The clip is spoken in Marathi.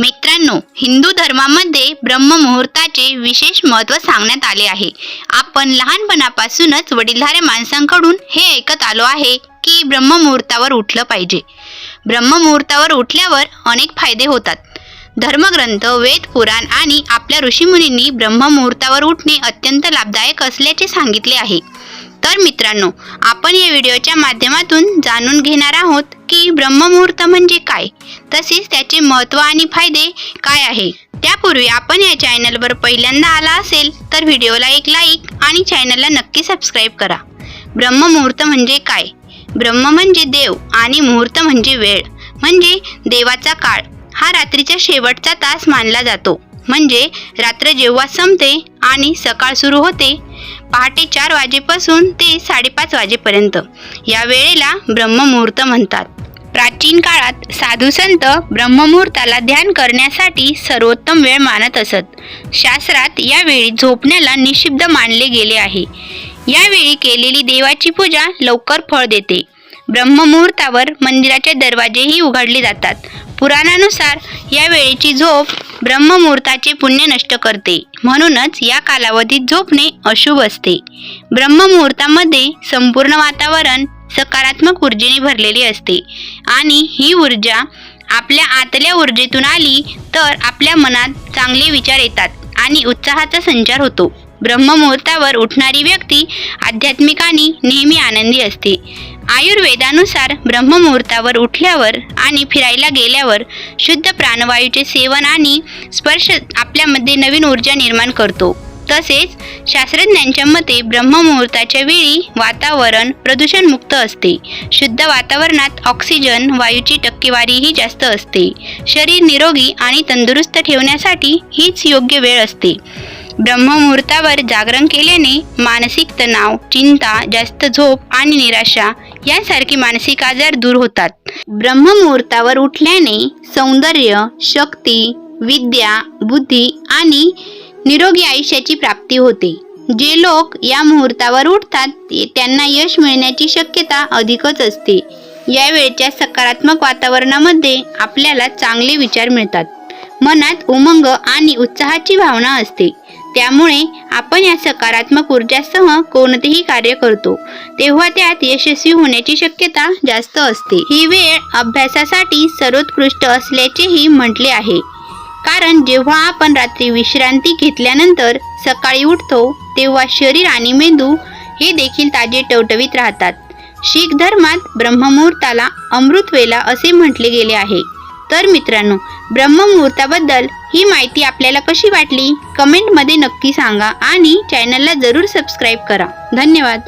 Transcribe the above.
मित्रांनो हिंदू धर्मामध्ये ब्रह्ममुहूर्ताचे विशेष महत्त्व सांगण्यात आले आहे. आपण लहानपणापासूनच वडीलधाऱ्या माणसांकडून हे ऐकत आलो आहे की ब्रह्ममुहूर्तावर उठलं पाहिजे. ब्रह्ममुहूर्तावर उठल्यावर अनेक फायदे होतात. धर्मग्रंथ वेद पुराण आणि आपल्या ऋषीमुनींनी ब्रह्ममुहूर्तावर उठणे अत्यंत लाभदायक असल्याचे सांगितले आहे. तर मित्रांनो आपण या व्हिडिओच्या माध्यमातून जाणून घेणार आहोत की ब्रह्ममुहूर्त म्हणजे काय? तसेच त्याचे महत्त्व आणि फायदे काय आहे? त्यापूर्वी आपण या चॅनलवर पहिल्यांदा आला असेल तर व्हिडिओला एक लाईक आणि चॅनलला नक्की सबस्क्राईब करा. ब्रह्ममुहूर्त म्हणजे काय? ब्रह्म म्हणजे देव आणि मुहूर्त म्हणजे वेळ म्हणजे देवाचा काळ. हा रात्रीचा शेवटचा तास मानला जातो. म्हणजे रात्र जेव्हा संपते आणि सकाळ सुरू होते पहाटे चार वाजेपासून ते साडेपाच वाजेपर्यंत. या वेळेला ब्रह्ममुहूर्त म्हणतात. प्राचीन काळात साधू संत ब्रह्ममुहूर्ताला ध्यान करण्यासाठी सर्वोत्तम वेळ मानत असत. शास्त्रात यावेळी झोपण्याला निषिद्ध मानले गेले आहे. यावेळी केलेली देवाची पूजा लवकर फळ देते. ब्रह्ममुहूर्तावर मंदिराचे दरवाजेही उघडले जातात. पुराणानुसार या वेळेची झोप ब्रह्ममुहूर्ताचे पुण्य नष्ट करते. म्हणूनच या कालावधीत झोपणे अशुभ असते. ब्रह्ममुहूर्तामध्ये संपूर्ण वातावरण सकारात्मक ऊर्जेने भरलेले असते. आणि ही ऊर्जा आपल्या आतल्या ऊर्जेतून आली तर आपल्या मनात चांगले विचार येतात. आणि उत्साहाचा संचार होतो. ब्रह्ममुहूर्तावर उठणारी व्यक्ती आध्यात्मिक आणि नेहमी आनंदी असते. आयुर्वेदानुसार ब्रह्ममुहूर्तावर उठल्यावर आणि फिरायला गेल्यावर शुद्ध प्राणवायूचे सेवन आणि स्पर्श आपल्यामध्ये नवीन ऊर्जा निर्माण करतो. तसेच शास्त्रज्ञांच्या मते ब्रह्ममुहूर्ताच्या वेळी वातावरण प्रदूषणमुक्त असते. शुद्ध वातावरणात ऑक्सिजन वायूची टक्केवारीही जास्त असते. शरीर निरोगी आणि तंदुरुस्त ठेवण्यासाठी हीच योग्य वेळ असते. ब्रह्ममुहूर्तावर जागरण केल्याने मानसिक तणाव चिंता जास्त झोप आणि निराशा यासारखे मानसिक आजार दूर होतात. ब्रह्ममुहूर्तावर उठल्याने सौंदर्य शक्ती विद्या बुद्धी आणि निरोगी आयुष्याची प्राप्ती होते. जे लोक या मुहूर्तावर उठतात त्यांना यश मिळण्याची शक्यता अधिकच असते. या वेळच्या सकारात्मक वातावरणामध्ये आपल्याला चांगले विचार मिळतात. मनात उमंग आणि उत्साहाची भावना असते. त्यामुळे आपण या सकारात्मक ऊर्जासह कोणतेही कार्य करतो. तेव्हा त्यात यशस्वी होण्याची शक्यता जास्त असते. ही वेळ अभ्यासासाठी सर्वोत्कृष्ट असल्याचेही म्हटले आहे. कारण जेव्हा आपण रात्री विश्रांती घेतल्यानंतर सकाळी उठतो तेव्हा शरीर आणि मेंदू हे देखील ताजे टवटवीत राहतात. शीख धर्मात ब्रह्ममुहूर्ताला अमृतवेला असे म्हटले गेले आहे. तर मित्रांनो ब्रह्ममुहूर्ताबद्दल ही माहिती आपल्याला कशी वाटली? कमेंटमध्ये नक्की सांगा आणि चॅनलला जरूर सबस्क्राईब करा. धन्यवाद.